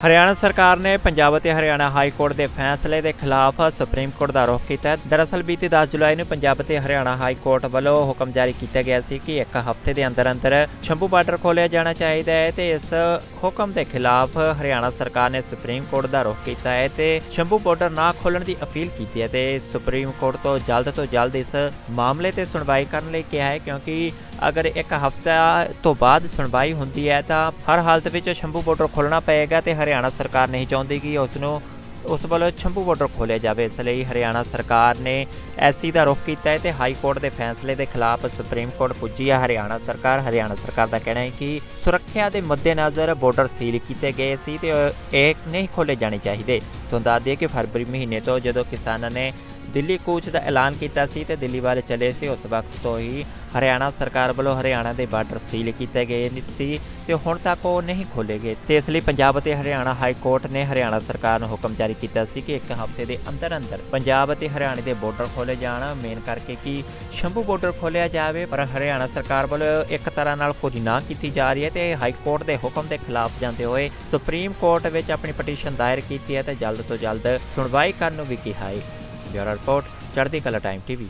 ਹਰਿਆਣਾ ਸਰਕਾਰ ਨੇ ਪੰਜਾਬ ਅਤੇ ਹਰਿਆਣਾ ਹਾਈ ਕੋਰਟ ਦੇ ਫੈਸਲੇ ਦੇ ਖਿਲਾਫ ਸੁਪਰੀਮ ਕੋਰਟ ਦਾ ਰੁਖ ਕੀਤਾ ਹੈ। ਦਰਅਸਲ, ਬੀਤੀ 10 ਜੁਲਾਈ ਨੂੰ ਪੰਜਾਬ ਅਤੇ ਹਰਿਆਣਾ ਹਾਈ ਕੋਰਟ ਵੱਲੋਂ ਹੁਕਮ ਜਾਰੀ ਕੀਤਾ ਗਿਆ ਸੀ ਕਿ ਇੱਕ ਹਫ਼ਤੇ ਦੇ ਅੰਦਰ ਅੰਦਰ ਸ਼ੰਭੂ ਬਾਰਡਰ ਖੋਲ੍ਹਿਆ ਜਾਣਾ ਚਾਹੀਦਾ ਹੈ ਤੇ ਇਸ ਹੁਕਮ ਦੇ ਖਿਲਾਫ ਹਰਿਆਣਾ ਸਰਕਾਰ ਨੇ ਸੁਪਰੀਮ ਕੋਰਟ ਦਾ ਰੁਖ ਕੀਤਾ ਹੈ ਤੇ ਸ਼ੰਭੂ ਬਾਰਡਰ ਨਾ ਖੋਲ੍ਹਣ ਦੀ ਅਪੀਲ ਕੀਤੀ ਹੈ ਤੇ ਸੁਪਰੀਮ ਕੋਰਟ ਤੋਂ ਜਲਦ ਤੋਂ ਜਲਦ ਇਸ ਮਾਮਲੇ ਤੇ ਸੁਣਵਾਈ ਕਰਨ ਲਈ ਕਿਹਾ ਹੈ ਕਿਉਂਕਿ ਅਗਰ ਇੱਕ ਹਫ਼ਤਾ ਤੋਂ ਬਾਅਦ ਸੁਣਵਾਈ ਹੁੰਦੀ ਹੈ ਤਾਂ ਹਰ ਹਾਲਤ ਵਿੱਚ ਸ਼ੰਭੂ ਬਾਰਡਰ ਖੋਲ੍ਹਣਾ ਪਏਗਾ ਤੇ ਹਰਿਆਣਾ ਸਰਕਾਰ ਨਹੀਂ ਚਾਹੁੰਦੀ ਕਿ ਉਸ ਨੂੰ ਉਸ ਵੱਲੋਂ ਸ਼ੰਭੂ ਬਾਰਡਰ ਖੋਲ੍ਹਿਆ ਜਾਵੇ। ਇਸ ਲਈ ਹਰਿਆਣਾ ਸਰਕਾਰ ਨੇ ਐਸਸੀ ਦਾ ਰੁਖ ਕੀਤਾ ਹੈ ਤੇ ਹਾਈ ਕੋਰਟ ਦੇ ਫੈਸਲੇ ਦੇ ਖਿਲਾਫ ਸੁਪਰੀਮ ਕੋਰਟ ਪੁੱਜੀ ਹੈ ਹਰਿਆਣਾ ਸਰਕਾਰ। ਹਰਿਆਣਾ ਸਰਕਾਰ ਦਾ ਕਹਿਣਾ ਹੈ ਕਿ ਸੁਰੱਖਿਆ ਦੇ ਮੱਦੇਨਜ਼ਰ ਬਾਰਡਰ ਸੀਲ ਕੀਤੇ ਗਏ ਸੀ ਤੇ ਇਹ ਨਹੀਂ ਖੋਲ੍ਹੇ ਜਾਣੇ ਚਾਹੀਦੇ। ਤੁਹਾਨੂੰ ਦੱਸ ਦਈਏ ਕਿ ਫਰਵਰੀ ਮਹੀਨੇ ਤੋਂ ਜਦੋਂ ਕਿਸਾਨਾਂ ਨੇ ਦਿੱਲੀ ਕੂਚ ਦਾ ਐਲਾਨ ਕੀਤਾ ਸੀ ਤੇ ਦਿੱਲੀ ਵੱਲ ਚਲੇ ਸੀ। ਉਸ ਵਕਤ ਤੋਂ ਹੀ ਹਰਿਆਣਾ ਸਰਕਾਰ ਵੱਲੋਂ ਹਰਿਆਣਾ ਦੇ ਬਾਰਡਰ ਸੀਲ ਕੀਤੇ ਗਏ ਸੀ ਤੇ ਹੁਣ ਤੱਕ ਉਹ ਨਹੀਂ ਖੋਲੇ ਗਏ। ਤੇ ਇਸ ਲਈ ਪੰਜਾਬ ਅਤੇ ਹਰਿਆਣਾ ਹਾਈ ਕੋਰਟ ਨੇ ਹਰਿਆਣਾ ਸਰਕਾਰ ਨੂੰ ਹੁਕਮ ਜਾਰੀ ਕੀਤਾ ਸੀ ਕਿ ਇੱਕ ਹਫ਼ਤੇ ਦੇ ਅੰਦਰ ਅੰਦਰ ਪੰਜਾਬ ਅਤੇ ਹਰਿਆਣੇ ਦੇ ਬਾਰਡਰ ਖੋਲੇ ਜਾਣ, ਮੇਨ ਕਰਕੇ ਕਿ ਸ਼ੰਭੂ ਬਾਰਡਰ ਖੋਲਿਆ ਜਾਵੇ, ਪਰ ਹਰਿਆਣਾ ਸਰਕਾਰ ਵੱਲੋਂ ਇੱਕ ਤਰ੍ਹਾਂ ਨਾਲ ਕੋਈ ਨਾ ਕੀਤੀ ਜਾ ਰਹੀ ਹੈ ਤੇ ਹਾਈ ਕੋਰਟ ਦੇ ਹੁਕਮ ਦੇ ਖਿਲਾਫ ਜਾਂਦੇ ਹੋਏ ਸੁਪਰੀਮ ਕੋਰਟ ਵਿੱਚ ਆਪਣੀ ਪਟੀਸ਼ਨ ਦਾਇਰ ਕੀਤੀ ਹੈ ਤੇ ਜਲਦ ਤੋਂ ਜਲਦ ਸੁਣਵਾਈ ਕਰਨ ਨੂੰ ਵੀ ਕਿਹਾ ਹੈ। ਬਿਊਰੋ ਰਿਪੋਰਟ ਚੜ੍ਹਦੀ ਕਲਾ ਟਾਈਮ ਟੀਵੀ